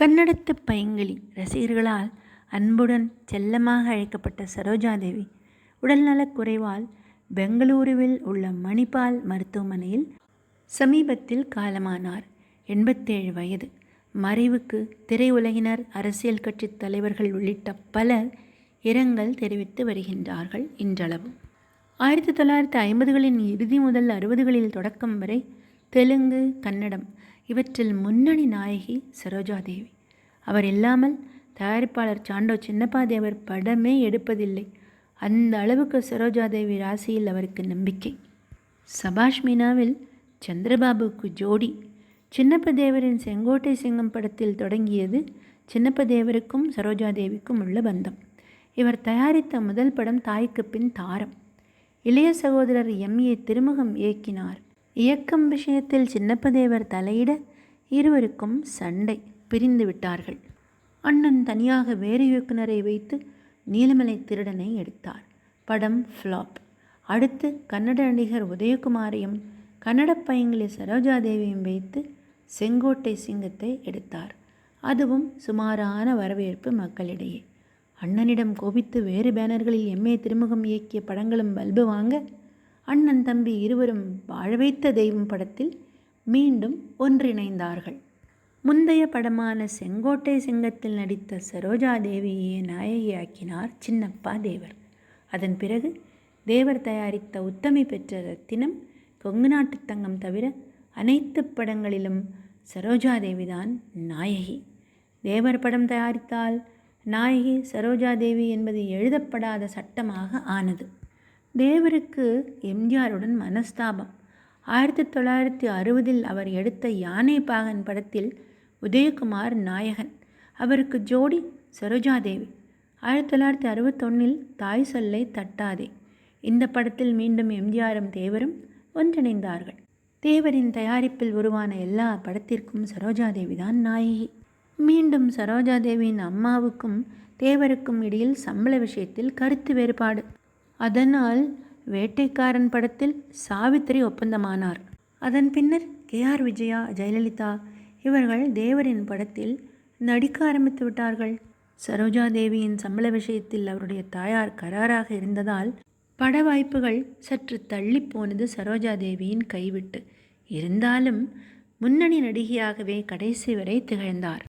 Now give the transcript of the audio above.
கன்னடத்து பைங்கிளி ரசிகர்களால் அன்புடன் செல்லமாக அழைக்கப்பட்ட சரோஜாதேவி உடல்நலக் குறைவால் பெங்களூருவில் உள்ள மணிபால் மருத்துவமனையில் சமீபத்தில் காலமானார். எண்பத்தேழு வயது. மறைவுக்கு திரையுலகினர் அரசியல் கட்சி தலைவர்கள் உள்ளிட்ட பலர் இரங்கல் தெரிவித்து வருகின்றார்கள் இன்றளவும். ஆயிரத்தி தொள்ளாயிரத்தி ஐம்பதுகளின் இறுதி முதல் அறுபதுகளில் தொடக்கம் வரை தெலுங்கு கன்னடம் இவற்றில் முன்னணி நாயகி சரோஜாதேவி. அவர் இல்லாமல் தயாரிப்பாளர் சாண்டோ சின்னப்பாதேவர் படமே எடுப்பதில்லை. அந்த அளவுக்கு சரோஜாதேவி ராசியில் அவருக்கு நம்பிக்கை. சபாஷ் மீனாவில் சந்திரபாபுக்கு ஜோடி. சின்னப்பதேவரின் செங்கோட்டை சிங்கம் படத்தில் தொடங்கியது சின்னப்பதேவருக்கும் சரோஜாதேவிக்கும் உள்ள பந்தம். இவர் தயாரித்த முதல் படம் தாய்க்கு பின் தாரம். இளைய சகோதரர் எம் ஏ திருமுகம் இயக்கினார். இயக்கம் விஷயத்தில் சின்னப்பதேவர் தலையிட இருவருக்கும் சண்டை பிரிந்து விட்டார்கள். அண்ணன் தனியாக வேறு இயக்குனரை வைத்து நீலமலை திருடனை எடுத்தார். படம் ஃப்ளாப். அடுத்து கன்னட நடிகர் உதயகுமாரையும் கன்னட பையங்களி சரோஜாதேவியும் வைத்து செங்கோட்டை சிங்கத்தை எடுத்தார். அதுவும் சுமாரான வரவேற்பு மக்களிடையே. அண்ணனிடம் கோபித்து வேறு பேனர்களில் எம்ஏ திருமுகம் இயக்கிய படங்களும் பல்பு வாங்க அண்ணன் தம்பி இருவரும் வாழ வைத்த தெய்வம் படத்தில் மீண்டும் ஒன்றிணைந்தார்கள். முந்தைய படமான செங்கோட்டை சிங்கத்தில் நடித்த சரோஜா தேவியை நாயகியாக்கினார் சின்னப்பா தேவர். அதன் பிறகு தேவர் தயாரித்த உத்தமை பெற்ற ரத்தினம் கொங்கு நாட்டு தங்கம் தவிர அனைத்து படங்களிலும் சரோஜா தேவிதான் நாயகி. தேவர் படம் தயாரித்தால் நாயகி சரோஜா தேவி என்பது எழுதப்படாத சட்டமாக ஆனது. தேவருக்கு எம்ஜிஆருடன் மனஸ்தாபம். ஆயிரத்தி தொள்ளாயிரத்தி அறுபதில் அவர் எடுத்த யானை பாகன் படத்தில் உதயகுமார் நாயகன். அவருக்கு ஜோடி சரோஜாதேவி. ஆயிரத்தி தொள்ளாயிரத்தி அறுபத்தொன்னில் தாய் சொல்லை தட்டாதே. இந்த படத்தில் மீண்டும் எம்ஜிஆரும் தேவரும் ஒன்றிணைந்தார்கள். தேவரின் தயாரிப்பில் உருவான எல்லா படத்திற்கும் சரோஜாதேவி தான் நாயகி. மீண்டும் சரோஜாதேவியின் அம்மாவுக்கும் தேவருக்கும் இடையில் சம்பள விஷயத்தில் கருத்து வேறுபாடு. அதனால் வேட்டைக்காரன் படத்தில் சாவித்திரி ஒப்பந்தமானார். அதன் பின்னர் கே. ஆர். விஜயா ஜெயலலிதா இவர்கள் தேவரின் படத்தில் நடிக்க ஆரம்பித்து விட்டார்கள். சரோஜா தேவியின் சம்பள விஷயத்தில் அவருடைய தாயார் கராராக இருந்ததால் பட வாய்ப்புகள் சற்று தள்ளி போனது சரோஜா தேவியின் கைவிட்டு. இருந்தாலும் முன்னணி நடிகையாகவே கடைசி வரை திகழ்ந்தார்.